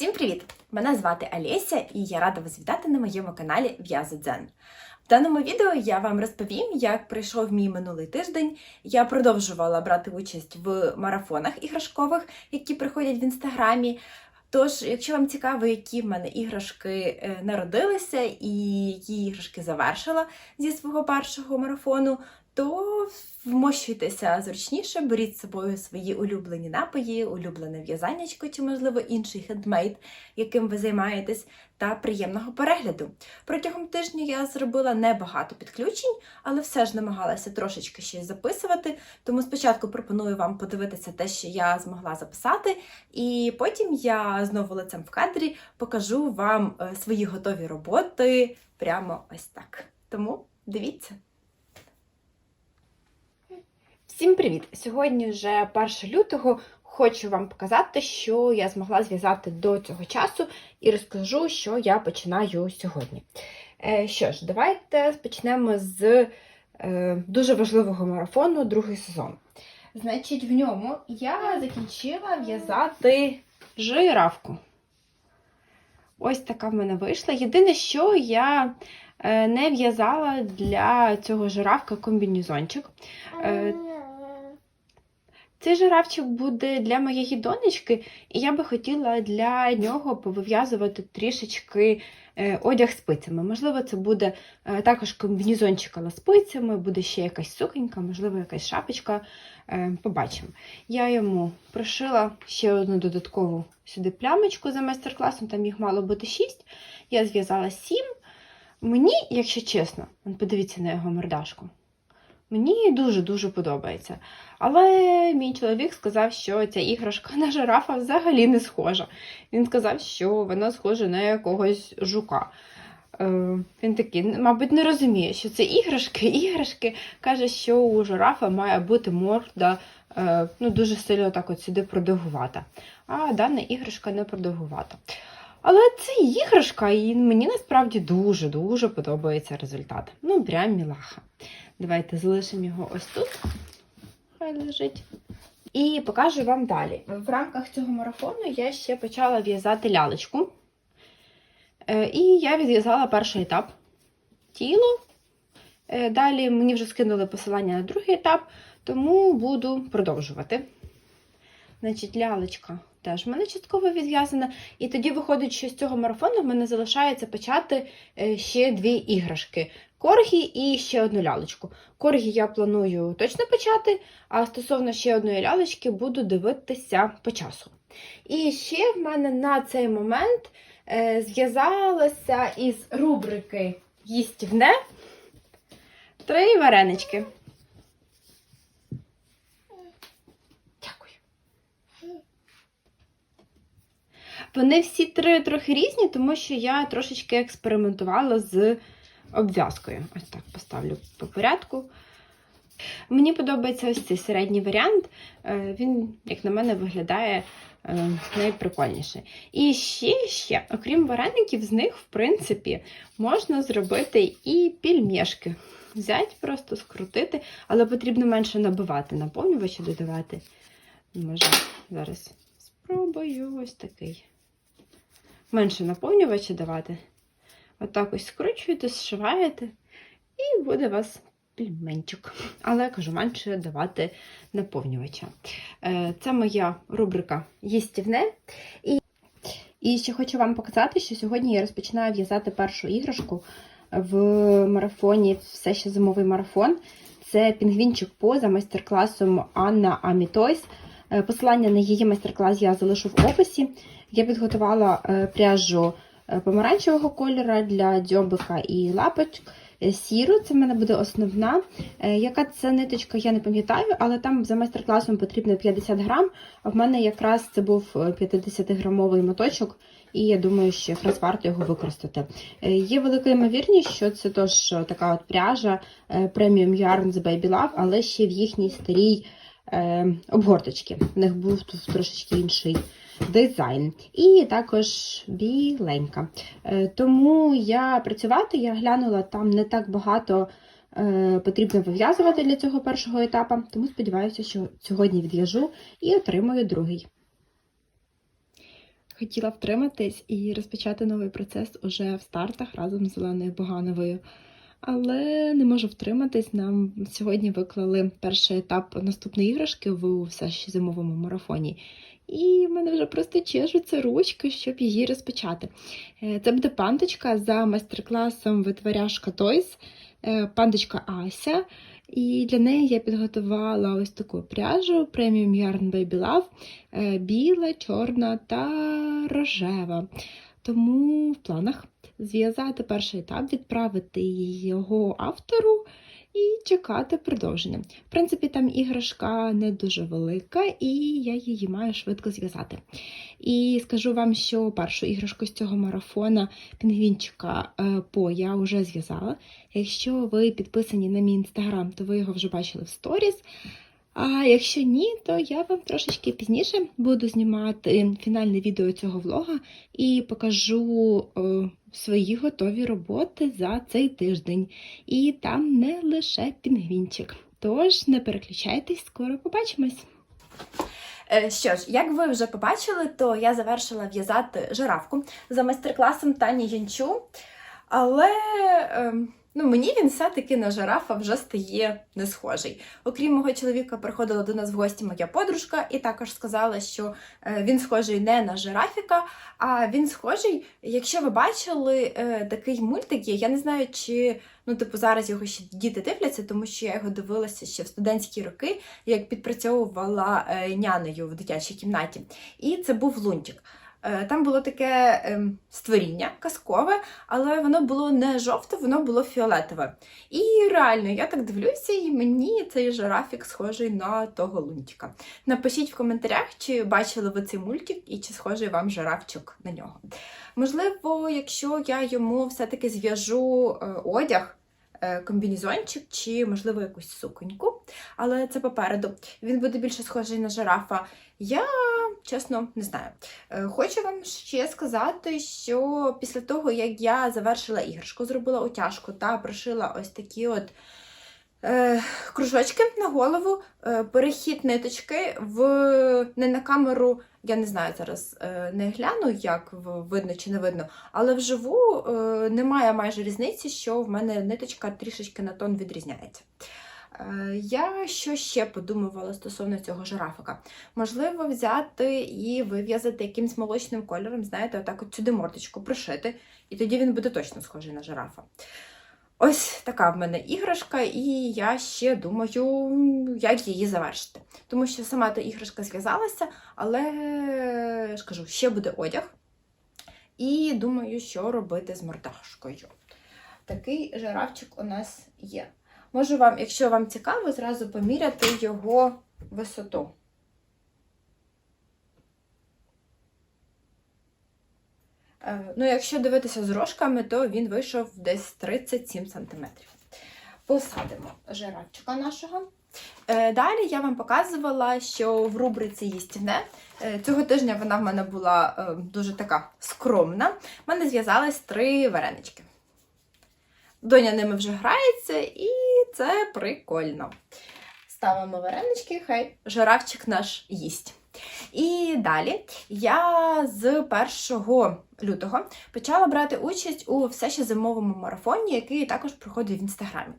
Всім привіт! Мене звати Олеся і я рада вас вітати на моєму каналі В'язодзен. В даному відео я вам розповім, як пройшов мій минулий тиждень. Я продовжувала брати участь в марафонах іграшкових, які приходять в інстаграмі. Тож, якщо вам цікаво, які в мене іграшки е, народилися і які іграшки завершила зі свого першого марафону, то вмощуйтеся зручніше, беріть з собою свої улюблені напої, улюблене в'язаннячко чи, можливо, інший хендмейд, яким ви займаєтесь, та приємного перегляду. Протягом тижня я зробила небагато підключень, але все ж намагалася трошечки щось записувати. Тому спочатку пропоную вам подивитися те, що я змогла записати, і потім я знову лицем в кадрі покажу вам е, свої готові роботи прямо ось так. Тому дивіться. Всім привіт! Сьогодні вже 1 лютого. Хочу вам показати, що я змогла зв'язати до цього часу, і розкажу, що я починаю сьогодні. Е, що ж, давайте почнемо з е, дуже важливого марафону, другий сезон. Значить, в ньому я закінчила в'язати жирафку. Ось така в мене вийшла. Єдине, що я е, не в'язала для цього жирафка комбінезончик. Цей жирафчик буде для моєї донечки, і я би хотіла для нього повив'язувати трішечки е, одяг спицями. Можливо, це буде е, також комбінезончик але спицями, буде ще якась суконька, можливо, якась шапочка. Е, Побачимо. Я йому пришила ще одну додаткову сюди плямочку за майстер-класом, там їх мало бути 6. Я зв'язала 7. Мені, якщо чесно, подивіться на його мордашку. Мені дуже-дуже подобається. Але мій чоловік сказав, що ця іграшка на жирафа взагалі не схожа. Він сказав, що вона схожа на якогось жука. Е, Він такий, мабуть, не розуміє, що це іграшки. Іграшки каже, що у жирафа має бути морда е, ну, дуже сильно так от сюди продовгувата. А дана іграшка не продовгувата. Але це іграшка, і мені насправді дуже-дуже подобається результат. Ну, прям мілаха. Давайте залишимо його ось тут. Хай лежить. І покажу вам далі. В рамках цього марафону я ще почала в'язати лялечку. Е, І я відв'язала перший етап тіло. Е, Далі мені вже скинули посилання на другий етап, тому буду продовжувати. Значить, лялечка теж в мене частково відв'язана. І тоді виходить, що з цього марафону в мене залишається почати е, ще дві іграшки. Коргі і ще одну лялечку. Коргі я планую точно почати, а стосовно ще одної лялечки буду дивитися по часу. І ще в мене на цей момент е, зв'язалося із рубрики Їстівне три варенички. Дякую. Вони всі три трохи різні, тому що я трошечки експериментувала з обв'язкою. Ось так поставлю по порядку. Мені подобається ось цей середній варіант. Е, Він, як на мене, виглядає е, найприкольніше. І ще, ще, окрім вареників, з них, в принципі, можна зробити і пільмешки. Взять, просто скрутити, але потрібно менше набивати, наповнювачі додавати. Може, зараз спробую ось такий. Менше наповнювача давати. Отак ось скручуєте, зшиваєте, і буде у вас пельменчик. Але кажу, менше давати наповнювача. Е, Це моя рубрика Їстівне. І, і ще хочу вам показати, що сьогодні я розпочинаю в'язати першу іграшку в марафоні Все ще зимовий марафон. Це пінгвінчик по за майстер-класом Анна Амітойс. Е, Посилання на її майстер-клас я залишу в описі. Я підготувала е, пряжу помаранчевого кольору для дзьобика і лапочок. Е, Сіру, це в мене буде основна. Е, Яка це ниточка, я не пам'ятаю, але там за майстер-класом потрібно 50 грам, а в мене якраз це був е, 50-грамовий моточок, і я думаю, що якраз варто його використати. Е, Є велика ймовірність, що це тож така от пряжа е, Premium Yarn з Baby Love, але ще в їхній старій е, обгорточці. В них був тут трошечки інший дизайн. І також біленька. Е, Тому я працювати, я глянула, там не так багато е, потрібно вив'язувати для цього першого етапу, тому сподіваюся, що сьогодні відв'яжу і отримую другий. хотіла втриматись і розпочати новий процес уже в стартах разом з Оленою Богановою. Але не можу втриматись. Нам сьогодні виклали перший етап наступної іграшки в все ще зимовому марафоні. І в мене вже просто чешуться ручки, щоб її розпочати. Е, Це буде пандочка за майстер-класом витворяшка Toys, е, пандочка Ася. І для неї я підготувала ось таку пряжу Premium Yarn Baby Love, е, біла, чорна та рожева. Тому в планах зв'язати перший етап, відправити його автору і чекати продовження. В принципі, там іграшка не дуже велика, і я її маю швидко зв'язати. І скажу вам, що першу іграшку з цього марафона пінгвінчика е, по я вже зв'язала. Якщо ви підписані на мій інстаграм, то ви його вже бачили в сторіс. А якщо ні, то я вам трошечки пізніше буду знімати фінальне відео цього влога і покажу е, свої готові роботи за цей тиждень. І там не лише пінгвінчик. Тож не переключайтесь, скоро побачимось. Е, Що ж, як ви вже побачили, то я завершила в'язати жирафку за майстер-класом Тані Янчу. Але ем, ну, мені він все-таки на жирафа вже стає не схожий. Окрім мого чоловіка, приходила до нас в гості моя подружка і також сказала, що е, він схожий не на жирафіка, а він схожий, якщо ви бачили е, такий мультик я не знаю, чи ну, типу, зараз його ще діти дивляться, тому що я його дивилася ще в студентські роки, як підпрацьовувала е, нянею в дитячій кімнаті. І це був лунтик. Е, Там було таке ем, створіння казкове, але воно було не жовте, воно було фіолетове. І реально, я так дивлюся, і мені цей жирафік схожий на того лунтика. Напишіть в коментарях, чи бачили ви цей мультик і чи схожий вам жирафчик на нього. Можливо, якщо я йому все-таки зв'яжу е, одяг. е, Комбінезончик чи, можливо, якусь суконьку, але це попереду. Він буде більше схожий на жирафа. Я чесно не знаю. Е, Хочу вам ще сказати, що після того, як я завершила іграшку, зробила утяжку та прошила ось такі от е, кружочки на голову, е, перехід ниточки в не на камеру. Я не знаю зараз, е, не гляну, як видно чи не видно, але вживу е, немає майже різниці, що в мене ниточка трішечки на тон відрізняється. Е, Я що ще подумувала стосовно цього жирафика? Можливо, взяти і вив'язати якимсь молочним кольором, знаєте, отак от сюди мордочку пришити, і тоді він буде точно схожий на жирафа. Ось така в мене іграшка, і я ще думаю, як її завершити. Тому що сама та іграшка зв'язалася, але ж кажу, ще буде одяг. І думаю, що робити з мордашкою. Такий жирафчик у нас є. Можу вам, якщо вам цікаво, зразу поміряти його висоту. Е, Ну, якщо дивитися з рожками, то він вийшов десь 37 см. Посадимо жирафчика нашого. Е, Далі я вам показувала, що в рубриці їстівне. е, Цього тижня вона в мене була дуже така скромна. В мене зв'язались три варенички. Доня ними вже грається, і це прикольно. Ставимо варенички, хай жирафчик наш їсть. І далі я з 1 лютого почала брати участь у все ще зимовому марафоні, який також проходить в інстаграмі.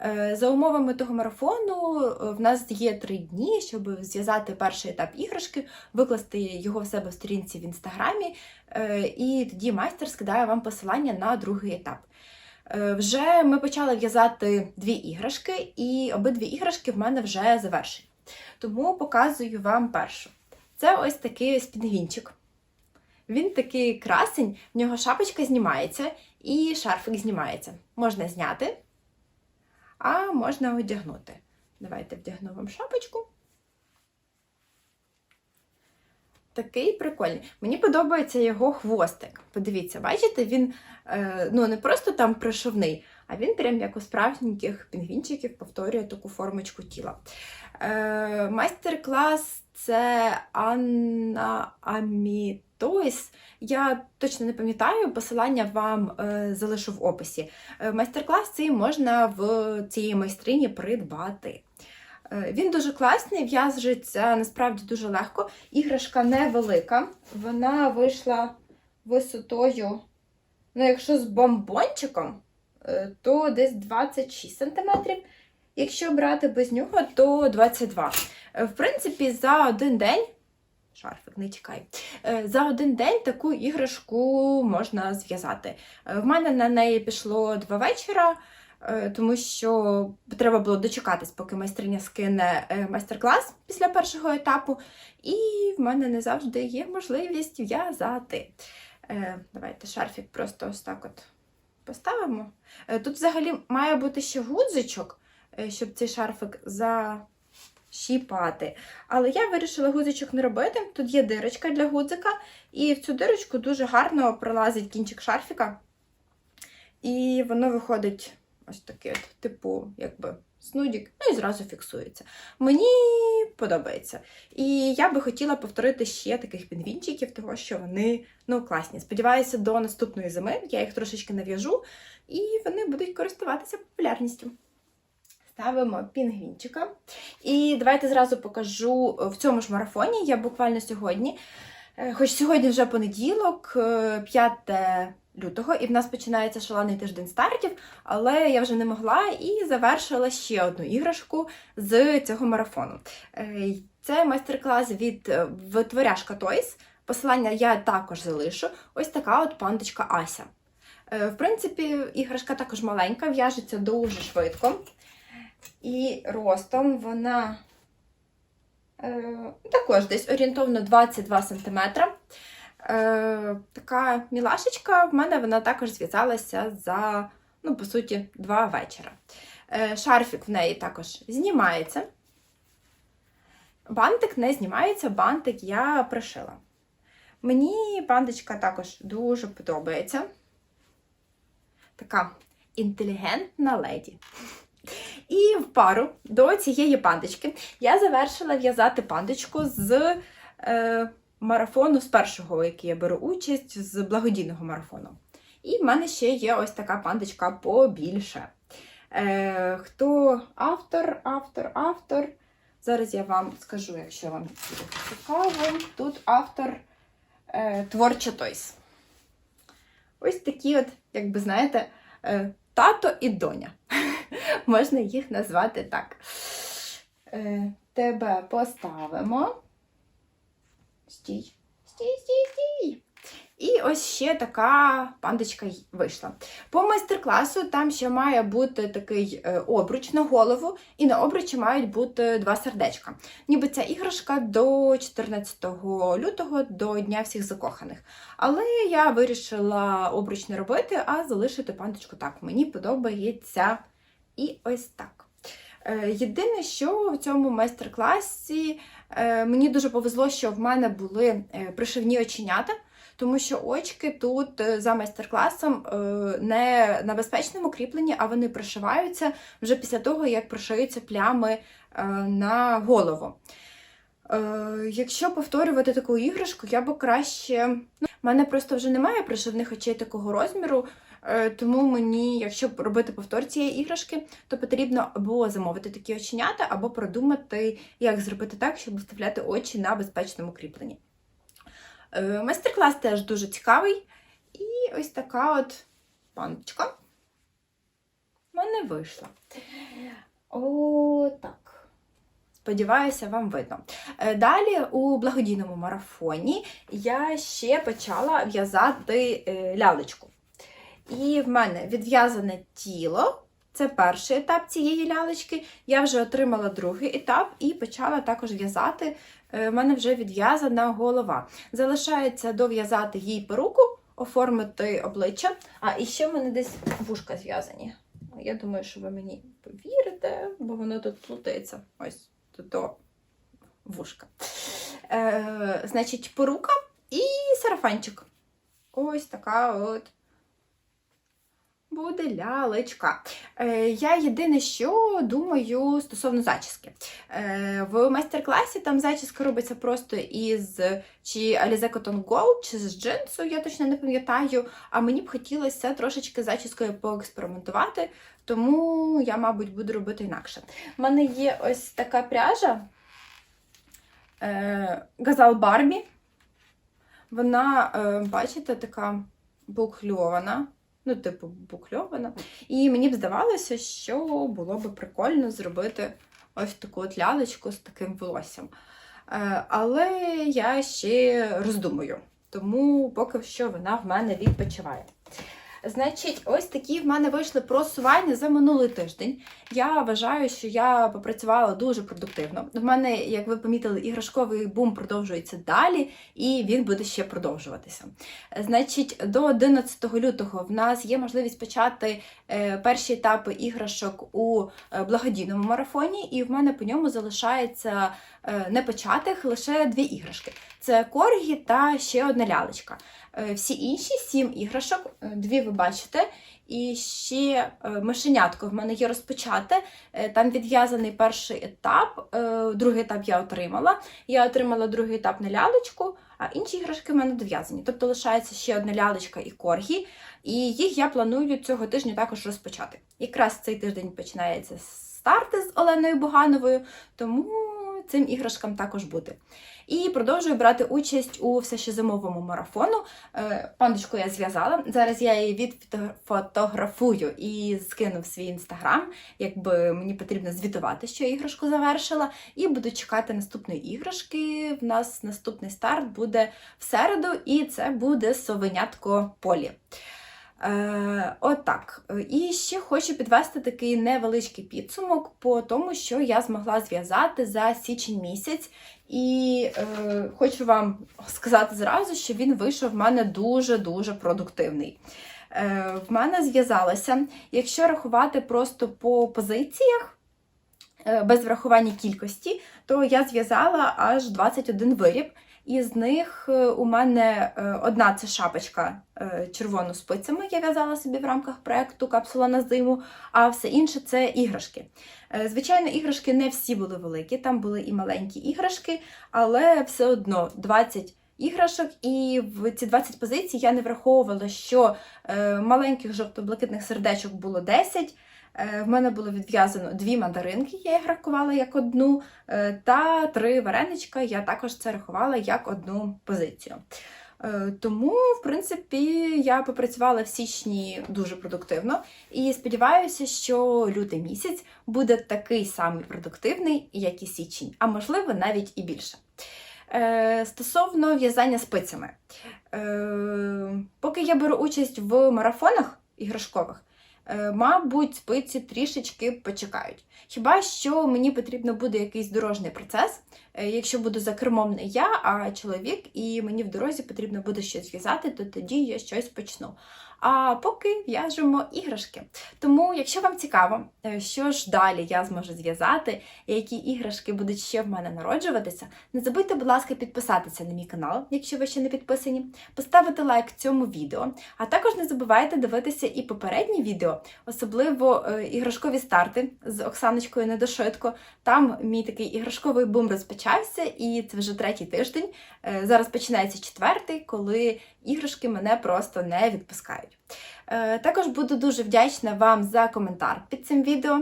Е, За умовами того марафону е, в нас є три дні, щоб зв'язати перший етап іграшки, викласти його в себе в сторінці в інстаграмі, е, і тоді майстер скидає вам посилання на другий етап. Е, Вже ми почали в'язати дві іграшки, і обидві іграшки в мене вже завершені. Тому показую вам першу. Це ось такий ось пінгвінчик. Він такий красень, в нього шапочка знімається і шарфик знімається. Можна зняти, а можна одягнути. Давайте вдягну вам шапочку. Такий прикольний. Мені подобається його хвостик. Подивіться, бачите, він е, ну, не просто там пришивний, а він прям як у справжніх пінгвінчиків повторює таку формочку тіла. Е, майстер-клас це Анна Амітойс. Я точно не пам'ятаю, посилання вам е, залишу в описі. Майстер-клас цей можна в цій майстрині придбати. Е, Він дуже класний, в'яжеться насправді дуже легко. Іграшка невелика. Вона вийшла висотою, ну, якщо з бомбончиком, е, то десь 26 см. Якщо брати без нього, то 22 Е, В принципі, за один день. Шарфик, не тікай. Е, За один день таку іграшку можна зв'язати. В мене на неї пішло два вечора, тому що треба було дочекатись, поки майстриня скине е, майстер-клас після першого етапу. І в мене не завжди є можливість в'язати. Е, Давайте шарфік просто ось так от поставимо. Е, Тут взагалі має бути ще гудзичок, е, щоб цей шарфик защіпати. Але я вирішила гудзичок не робити. Тут є дирочка для гудзика, і в цю дирочку дуже гарно пролазить кінчик шарфіка. І воно виходить ось таке, от, типу, якби снудік, ну і зразу фіксується. Мені подобається. І я би хотіла повторити ще таких пінгвінчиків, тому що вони ну, класні. Сподіваюся, до наступної зими я їх трошечки нав'яжу, і вони будуть користуватися популярністю. Ставимо пінгвінчика. І давайте зразу покажу в цьому ж марафоні. Я буквально сьогодні, е, хоч сьогодні вже понеділок, е, 5 лютого, і в нас починається шалений тиждень стартів, але я вже не могла і завершила ще одну іграшку з цього марафону. Е, Це майстер-клас від е, витворяшка Toys. Посилання я також залишу. Ось така от пандочка Ася. Е, В принципі, іграшка також маленька, в'яжеться дуже швидко. І ростом вона е, також десь орієнтовно 22 см. Е, така мілашечка в мене вона також зв'язалася за, ну, по суті, два вечора. Е, шарфік в неї також знімається. Бантик не знімається, бантик я пришила. Мені бандочка також дуже подобається. Така інтелігентна леді. І в пару до цієї пандочки я завершила в'язати пандочку з е, марафону, з першого, який я беру участь, з благодійного марафону. І в мене ще є ось така пандочка побільше. Е, хто автор, автор, автор. Зараз я вам скажу, якщо вам цікаво. Тут автор е, Творча Тойс. Ось такі, от, як би знаєте, е, тато і доня. Можна їх назвати так. Е, тебе поставимо. Стій. Стій, стій, стій. І ось ще така пандочка вийшла. По майстер-класу там ще має бути такий е, обруч на голову, і на обручі мають бути два сердечка. Ніби ця іграшка до 14 лютого, до Дня всіх закоханих. Але я вирішила обруч не робити, а залишити пандочку так. Мені подобається і ось так. Е, Єдине, що в цьому майстер-класі е, мені дуже повезло, що в мене були е, пришивні оченята, тому що очки тут за майстер-класом не на безпечному кріпленні, а вони пришиваються вже після того, як пришиються плями на голову. Якщо повторювати таку іграшку, я б краще. Ну, в мене просто вже немає пришивних очей такого розміру. Е, Тому мені, якщо робити повтор цієї іграшки, то потрібно або замовити такі оченята, або продумати, як зробити так, щоб вставляти очі на безпечному кріпленні. Е, Майстер-клас теж дуже цікавий. І ось така от паночка в мене вийшла. О, так. Сподіваюся, вам видно. Е, Далі у благодійному марафоні я ще почала в'язати лялечку. І в мене відв'язане тіло. Це перший етап цієї лялечки. Я вже отримала другий етап і почала також в'язати. У мене вже відв'язана голова. Залишається дов'язати їй перуку, оформити обличчя. А і ще в мене десь вушка зв'язані. Я думаю, що ви мені повірите, бо воно тут плутається. Ось тут вушка. Е, Значить, порука і сарафанчик. Ось така от буде лялечка. Е, я єдине, що думаю стосовно зачіски. Е, в майстер-класі там зачіска робиться просто із чи Alize Cotton Gold, чи з джинсу, я точно не пам'ятаю. А мені б хотілося трошечки зачіскою поекспериментувати, тому я, мабуть, буду робити інакше. У мене є ось така пряжа е, Газал Барбі. Вона, е, бачите, така букльована. Ну, типу, букльована. І мені б здавалося, що було б прикольно зробити ось таку от лялечку з таким волоссям. Е, Але я ще роздумую, тому поки що вона в мене відпочиває. Значить, ось такі в мене вийшли просування за минулий тиждень. Я вважаю, що я попрацювала дуже продуктивно. В мене, як ви помітили, іграшковий бум продовжується далі, і він буде ще продовжуватися. Значить, до 11 лютого в нас є можливість почати е, перші етапи іграшок у е, благодійному марафоні, і в мене по ньому залишається е, непочатих лише дві іграшки: це коргі та ще одна лялечка. Е, Всі інші сім іграшок, е, дві ви бачите, і ще е, мишенятко в мене є розпочате. Е, Там відв'язаний перший етап, другий етап я отримала. Я отримала другий етап на лялечку, а інші іграшки в мене дов'язані. Тобто лишається ще одна лялечка і коргі, і їх я планую цього тижня також розпочати. Якраз цей тиждень починається старти з Оленою Богановою, тому цим іграшкам також буде. І продовжую брати участь у все ще зимовому марафону. Е, Пандочку я зв'язала. Зараз я її відфотографую і скину в свій інстаграм, якби мені потрібно звітувати, що я іграшку завершила. І буду чекати наступної іграшки. В нас наступний старт буде в середу, і це буде совенятко полі. Е, Отак. І ще хочу підвести такий невеличкий підсумок по тому, що я змогла зв'язати за січень місяць. І е, хочу вам сказати зразу, що він вийшов в мене дуже-дуже продуктивний. Е, В мене зв'язалося, якщо рахувати просто по позиціях, е, без врахування кількості, то я зв'язала аж 21 виріб. Із них е, у мене е, одна це шапочка е, червоно спицями. Я в'язала собі в рамках проекту Капсула на зиму, а все інше це іграшки. Звичайно, іграшки не всі були великі, там були і маленькі іграшки, але все одно 20 іграшок, і в ці 20 позицій я не враховувала, що маленьких жовто-блакитних сердечок було 10. Е, В мене було відв'язано дві мандаринки, я їх рахувала як одну, е, та три вареничка, я також це рахувала як одну позицію. Е, Тому, в принципі, я попрацювала в січні дуже продуктивно і сподіваюся, що лютий місяць буде такий самий продуктивний, як і січень, а можливо навіть і більше. Стосовно в'язання спицями, поки я беру участь в марафонах іграшкових, мабуть, спиці трішечки почекають. Хіба що мені потрібно буде якийсь дорожній процес, е, якщо буду за кермом не я, а чоловік, і мені в дорозі потрібно буде щось в'язати, то тоді я щось почну. А поки в'яжемо іграшки. Тому, якщо вам цікаво, е, що ж далі я зможу зв'язати, і які іграшки будуть ще в мене народжуватися, не забудьте, будь ласка, підписатися на мій канал, якщо ви ще не підписані, поставити лайк цьому відео, а також не забувайте дивитися і попередні відео, особливо е, іграшкові старти з Оксаночкою Недошитко. Там мій такий іграшковий бум розпочався, і це вже третій тиждень. Е, Зараз починається четвертий, коли іграшки мене просто не відпускають. Е, Також буду дуже вдячна вам за коментар під цим відео.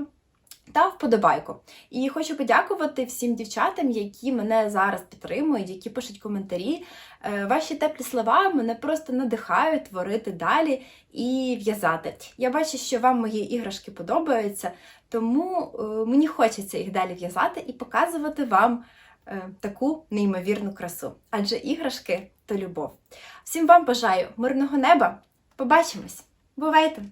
Та вподобайку. І хочу подякувати всім дівчатам, які мене зараз підтримують, які пишуть коментарі. Е, Ваші теплі слова мене просто надихають творити далі і в'язати. Я бачу, що вам мої іграшки подобаються, тому мені хочеться їх далі в'язати і показувати вам таку неймовірну красу. Адже іграшки то любов. Всім вам бажаю мирного неба! Побачимось! Бувайте!